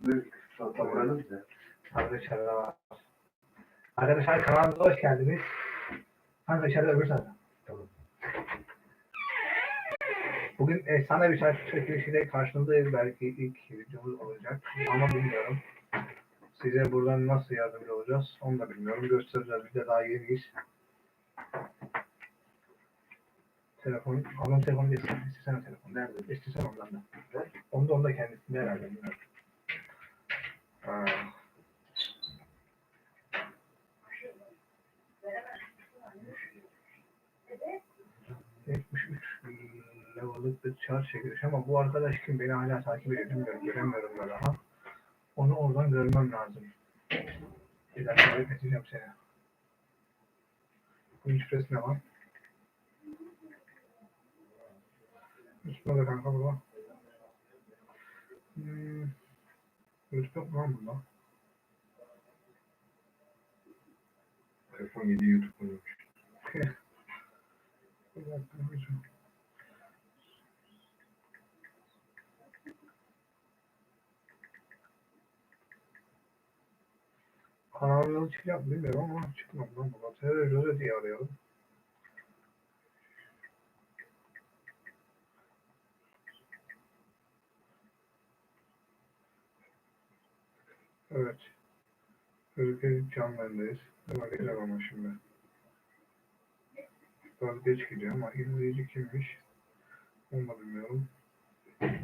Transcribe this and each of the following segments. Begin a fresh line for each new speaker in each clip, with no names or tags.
Büyük sota buranın da.
Arkadaşlar da kanalımıza hoş geldiniz. İçeride öbür tarafa.
Tamam.
Bugün efsane bir şarkı çekilişiyle karşınızdayız. Belki ilk videomuz olacak. Ama bilmiyorum. Size buradan nasıl yardımcı olacağız onu da bilmiyorum. Göstereceğiz. Bir de daha yeniyiz. Telefon, adam telefonu. İstesene telefon. Nerede? İstesene ondan da. Onda onda kendisinde herhalde. bilmiyorum. Level'lık bir çar çekilmiş ama bu arkadaş kim beni hala takip ediyor bilmiyorum göremiyorum da daha. Onu oradan görmem lazım. Bir dakika bekleteceğim seni. Bu üç ne var? Üstüne de kanka burada. Hmm. Yok mu lan bunda?
Telefon 7 YouTube koymuş.
Bir dakika bakacağım. Kanalımda çıkacak mı bilmiyorum ama çıkmadı lan burada. Terör Jose diye arayalım. Evet. Ülke canlılarındayız. Bakacağım ama şimdi. Biraz geç gidiyor ama izleyici kimmiş? Onu da bilmiyorum.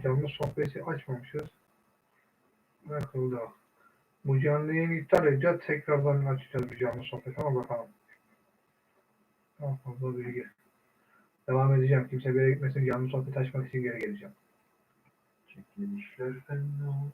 Canlı sohbeti açmamışız. Bakıldı. Bu canlı yayını iptal edeceğiz. Tekrardan açacağız bir canlı sohbet ama bakalım. Daha fazla bilgi. Devam edeceğim. Kimse bir yere gitmesin. Canlı sohbet açmak için geri geleceğim.
Çekilmişler fena.